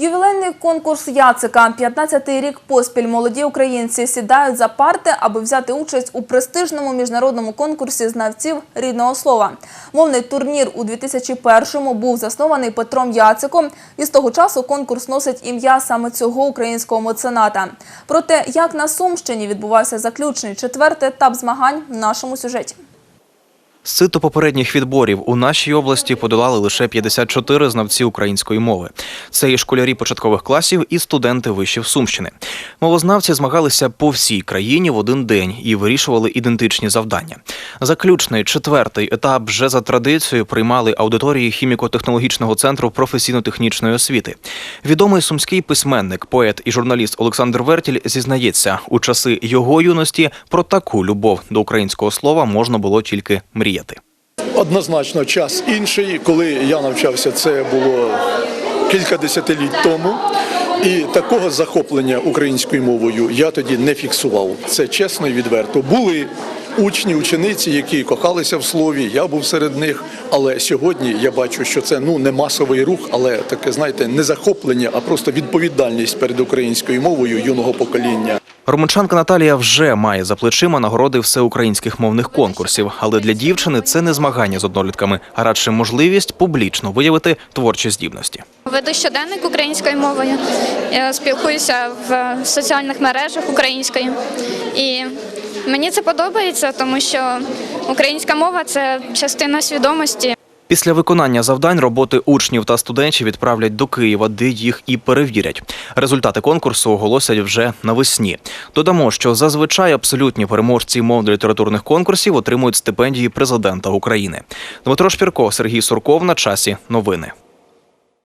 Ювілейний конкурс Яцика. 15-й рік поспіль молоді українці сідають за парти, аби взяти участь у престижному міжнародному конкурсі знавців рідного слова. Мовний турнір у 2001-му був заснований Петром Яциком, і з того часу конкурс носить ім'я саме цього українського мецената. Про те, як на Сумщині відбувався заключний четвертий етап змагань в нашому сюжеті. Циту попередніх відборів у нашій області подолали лише 54 знавці української мови. Це і школярі початкових класів, і студенти вишів Сумщини. Мовознавці змагалися по всій країні в один день і вирішували ідентичні завдання. Заключний четвертий етап вже за традицією приймали аудиторії хіміко-технологічного центру професійно-технічної освіти. Відомий сумський письменник, поет і журналіст Олександр Вертіль зізнається, у часи його юності про таку любов до українського слова можна було тільки мріяти. Однозначно, час інший. Коли я навчався, це було кілька десятиліть тому. І такого захоплення українською мовою я тоді не фіксував. Це чесно і відверто. Були учні, учениці, які кохалися в слові. Я був серед них. Але сьогодні я бачу, що це ну не масовий рух, але таке, знаєте, не захоплення, а просто відповідальність перед українською мовою юного покоління. Романчанка Наталія вже має за плечима нагороди всеукраїнських мовних конкурсів, але для дівчини це не змагання з однолітками, а радше можливість публічно виявити творчі здібності. Веду щоденник українською мовою, я спілкуюся в соціальних мережах українською. І мені це подобається, тому що українська мова це частина свідомості. Після виконання завдань роботи учнів та студентів відправлять до Києва, де їх і перевірять. Результати конкурсу оголосять вже навесні. Додамо, що зазвичай абсолютні переможці мовно-літературних конкурсів отримують стипендії президента України. Дмитро Шпірко, Сергій Сурков на часі. Новини.